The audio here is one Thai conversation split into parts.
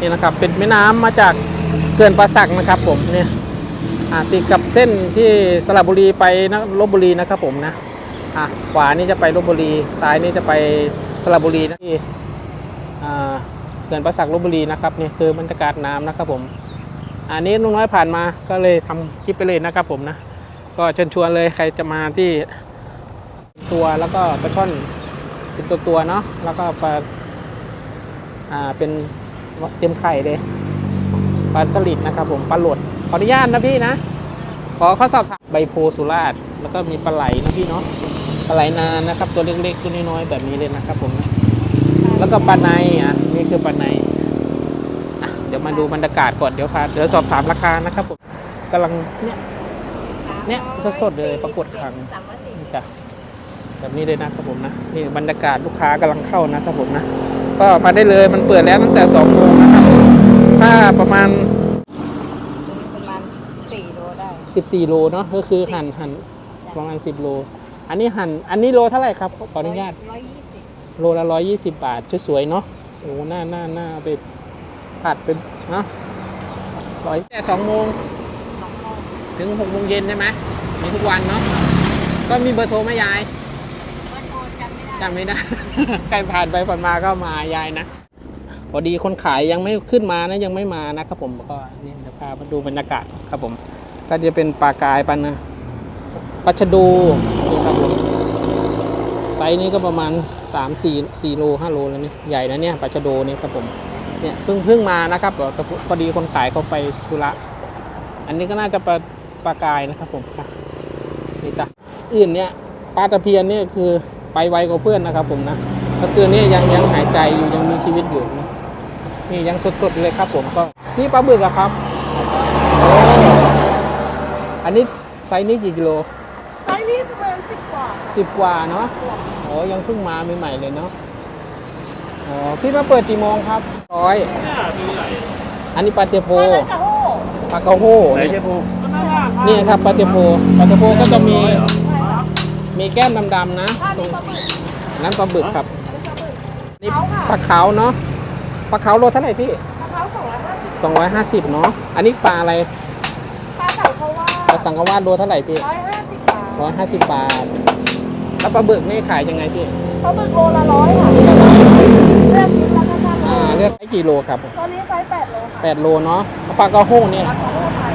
นี่นะครับเป็นแม่น้ำมาจากเขื่อนป่าสักนะครับผมเนี่ยติดกับเส้นที่สระบุรีไปนะลบบุรีนะครับผมนะขวานี่จะไปลบบุรี ซ้ายนี่จะไปสระบุรีนะที่เขื่อนป่าสักลบบุรีนะครับนี่คือบรรยากาศน้ำนะครับผมอันนี้ลุงน้อยผ่านมาก็เลยทำคลิปไปเลยนะครับผมนะก็เชิญชวนเลยใครจะมาที่ตัวแล้วก็ปลาช่อนเป็นตัวตัวๆเนาะแล้วก็ปลาอ่าเป็น เต็มไข่เลยปลาสลิดนะครับผมปลาหลดขออนุญาตนะพี่นะ ขอข้อสอบถามใบโพสุราษฎร์แล้วก็มีปลาไหลนะพี่เนาะปลาไหลนานนะครับ ตัวเล็กๆตัวน้อยๆแบบนี้เลยนะครับผมนะแล้วก็ปลาในอะนี่คือปลาในเดี๋ยวมาดูบรรยากาศก่อนเดี๋ยวพาเดี๋ยวสอบถามราคานะครับผมกำลังเนี่ยเนี่ยสดๆเลยปรากฏครั้งจ้ะแบบนี้เลยนะครับผมนะนี่บรรยากาศลูกค้ากำลังเข้านะครับผมนะ ก็มาได้เลยมันเปิดแล้วตั้งแต่2โมงนะครับ ถ้าประมาณประมาณสี่โลได้14โลเนาะก็คือหั่นหั่นประมาณ10โล อันนี้หั่นอันนี้โลเท่าไหร่ครับขออนุญาตร้อยยี่สิบโลละ120บาทสวยๆเนาะโอ้หน้าหน้าหน้าเอาไปผัดเป็นเนาะร้อยแต่2โมงสองโลถึง6โมงเย็นใช่ไหมมีทุกวันเนาะก็มีเบอร์โทรไหมยายเบอร์โทร จำไม่ได้จำไม่ได้ ใครผ่านไปผ่านมาก็มายายนะ พอดีคนขายยังไม่ขึ้นมานะยังไม่มานะครับผมก็นี่เดี๋ยวพามาดูบรรยากาศครับผม ก็จะเป็นปลากายปันนะปลาชโดูนี่ครับผมไซส์นี้ก็ประมาณ 3 4 4โล5โลแล้วนี่ใหญ่นะเนี่ยปลาชโดูนี่ครับผมเนี่ยเพิ่งเพิ่งมานะครับพอดีคนขายเขาไปธุระอันนี้ก็น่าจะปลาปลากายนะครับผมนี่จ้ะอื่นเนี่ยปลาตะเพียนเนี่ยคือ ไปไวกว่าเพื่อนนะครับผมนะก็คือเนี่ยยังยังหายใจอยู่ยังมีชีวิตอยู่นะนี่ยังสดๆเลยครับผมก็นี่ปลาบึกอะครับโอ้อันนี้ไซส์นี้กี่กิโลไซส์นี้ประมาณสิบกว่าสิบกว่าเนาะโอ้ยังเพิ่งมาใหม่ๆเลยเนาะอ๋อพี่มาเปิดกี่โมงครับร้อยอันนี้ปลาเตโพปลากระโฮปลากระโฮไหนนี่เจ๊ปูนี่ครับปลาเตโพปลาเตโพก็จะมีใช่ค่ะ มีแก้มดำๆนะถ้าตรนี่งปลาหมึกนั้นปลาบึกครับอันนี้ปลาหมึกนี่เขาค่ะปลาขาวเนาะปลาขาวโลเท่าไหร่พี่ปลาเขาสองร้อยห้าสิบ250เนาะอันนี้ปลาอะไรปลาเต่าเขาว่าปลาสังกะวาดโลเท่าไหร่พี่ร้อยห้าสิบบาท150บาทแล้วปลาบึกนี่ขายยังไงพี่ปลาหมึกโลละร้อยค่ะโลละร้อยเลือกชิ้นละก็ช่างอ่าเลือกไซส์กี่โลครับตอนนี้ไซส์แปดโลค่ะแปดโลเนาะแล้วปลากระโฮเนี่ยปลากระโฮไทย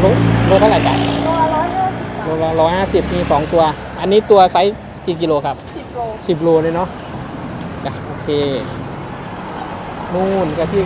โลโลเท่าไหร่จ้ะ โลละร้อยห้าสิบบาทโลละร้อยห้าสิบมีสองตัว อันนี้ตัวไซส์กี่กิโลครับสิบโลสิบโลเลยเนาะจ้ะโอเค นู่นกับพี่